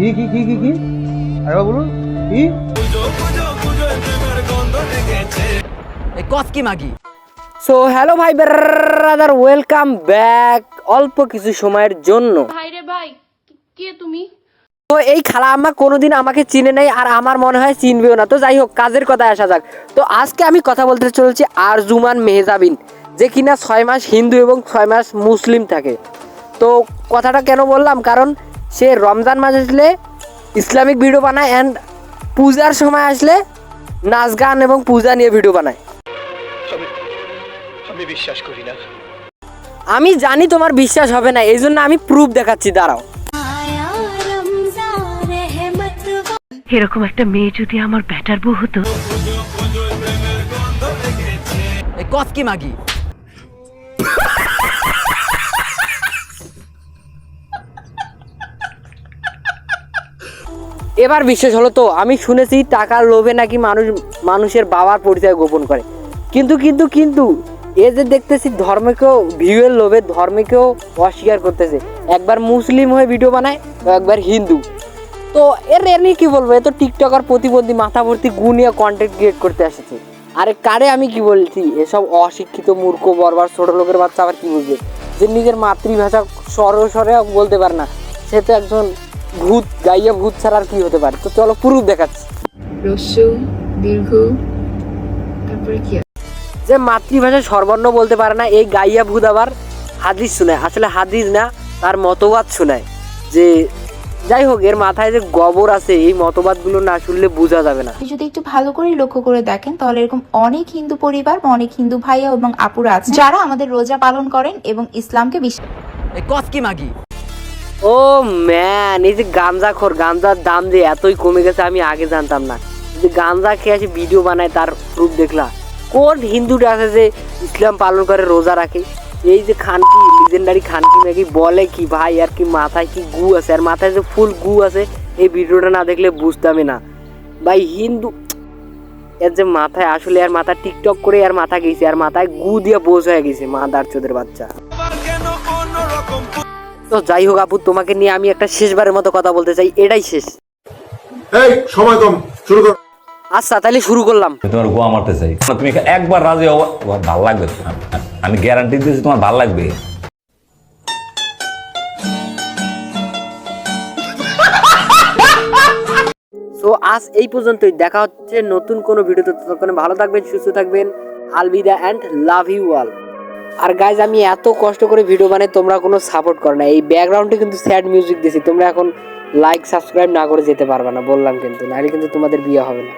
কি কি কি কি কি? আরেকবার বলুন কি? এই কস কি মাগি? সো হ্যালো ভাই ব্রাদার ওয়েলকাম ব্যাক অল্প কিছু সময়ের জন্য। ভাই রে ভাই কে তুমি? তো এই খালা আম্মা কোনোদিন আমাকে চিনে নেই আর আমার মনে হয় চিনবেও না। তো যাই হোক কাজের কথায় আসা যাক। তো আজকে আমি কথা বলতে চলেছি আরজুমান মেহজাবিন যে কিনা ছয় মাস হিন্দু এবং ছয় মাস মুসলিম থাকে। তো কথাটা কেন বললাম? কারণ সে রমজান মাস আসলে ইসলামিক ভিডিও বানায় অ্যান্ড পূজার সময় আসলে নাচ গান এবং পূজা নিয়ে ভিডিও বানায়। আমি বিশ্বাস করি না। আমি জানি তোমার বিশ্বাস হবে না এই জন্য আমি প্রুফ দেখাচ্ছি দাঁড়াও। এরকম একটা মেয়ে যদি আমার ব্যাটার বউ হতো। কি মাগি? এবার বিশ্বাস হলো তো, আমি শুনেছি টাকার লোভে নাকি মানুষ, মানুষের বাবার পরিচয় গোপন করে। কিন্তু কিন্তু কিন্তু, এ যে দেখতেছি ধর্মকেও, ভিউয়ের লোভে ধর্মকেও অস্বীকার করতেছে। একবার মুসলিম হয়ে ভিডিও বানায়, একবার হিন্দু। তো এর এর নিয়ে কি বলব? এ তো টিকটকার প্রতিবন্ধী মাথা ভর্তি গুনিয়া কন্টেন্ট ক্রিয়েট করতে এসেছে আরে কারে আমি কি বলছি? এসব অশিক্ষিত মূর্খ, বরবার, ছোট লোকের বাচ্চা আবার কি বুঝবে? যে নিজের মাতৃভাষা সরে সরে বলতে পারে না। সে তো একজন ভূত গাইয়া ভূত ছাড়া আর কি হতে পারে? তো চলো পুরুষ দেখাচ্ছি। রস্যু দীর্ঘ তারপরে কি যে মাতৃভাষা সর্বর্ণ বলতে পারে না এই গাইয়া ভূত আবার হাদিস শোনায়। আসলে হাদিস না তার মতবাদ শোনায়। যে যাই হোক এর মাথায় যে গবর আছে এই মতবাদগুলো না শুনলে বোঝা যাবে না। আপনি যদি একটু ভালো করে লক্ষ্য করে দেখেন তাহলে এরকম অনেক হিন্দু পরিবার বা অনেক হিন্দু ভাইয়া এবং আপুরা আছে যারা আমাদের রোজা পালন করেন এবং ইসলামকে বিশ্বাস এই কস কি মাগি? ও ম্যান, এই যে গাঞ্জা খোর গাঞ্জার দাম যে এতই কমে গেছে আমি আগে জানতাম না। যে গাঞ্জা খেয়ে আসে ভিডিও বানায়, তার প্রুফ দেখলা। কোন হিন্দুটা আছে যে ইসলাম পালন করে, রোজা রাখে? এই যে খানকি লিজেন্ডারি খানকি নাকি বলে কি ভাই, আর কি মাথায় কি গু আছে? আর মাথায় যে ফুল গু আছে, এই ভিডিওটা না দেখলে বুঝতামই না। ভাই, হিন্দু এর যে মাথায় আসলে, আর মাথা টিকটক করে, আর মাথা গেছে, আর মাথায় গু দিয়ে বোঝ হয়ে গেছে মা দারচোদের বাচ্চা। তো যাই হোক আপু তোমাকে নিয়ে আমি একটা শেষবারের মতো কথা বলতে চাই এটাই শেষ। এই সময় কম শুরু কর। আচ্ছা তাহলে শুরু করলাম। আমি তোমার গোয়া মারতে চাই। তুমি একবার রাজি হও তোমার ভালো লাগবে আমি- আমি গ্যারান্টি দিয়েছি তোমার ভালো লাগবে। সো আজ এই পর্যন্তই দেখা হচ্ছে নতুন কোনো ভিডিওতে ততক্ষণে ভালো থাকবেন সুস্থ থাকবেন। আলবিদা অ্যান্ড লাভ ইউ অল আর গাইজ আমি এত কষ্ট করে ভিডিও বানাই, তোমরা কোনো সাপোর্ট করো না। এই ব্যাকগ্রাউন্ডে কিন্তু স্যাড মিউজিক দিয়েছি তোমরা এখন লাইক সাবস্ক্রাইব না করে যেতে পারবে না, বললাম কিন্তু। নাহলে কিন্তু তোমাদের বিয়ে হবে না।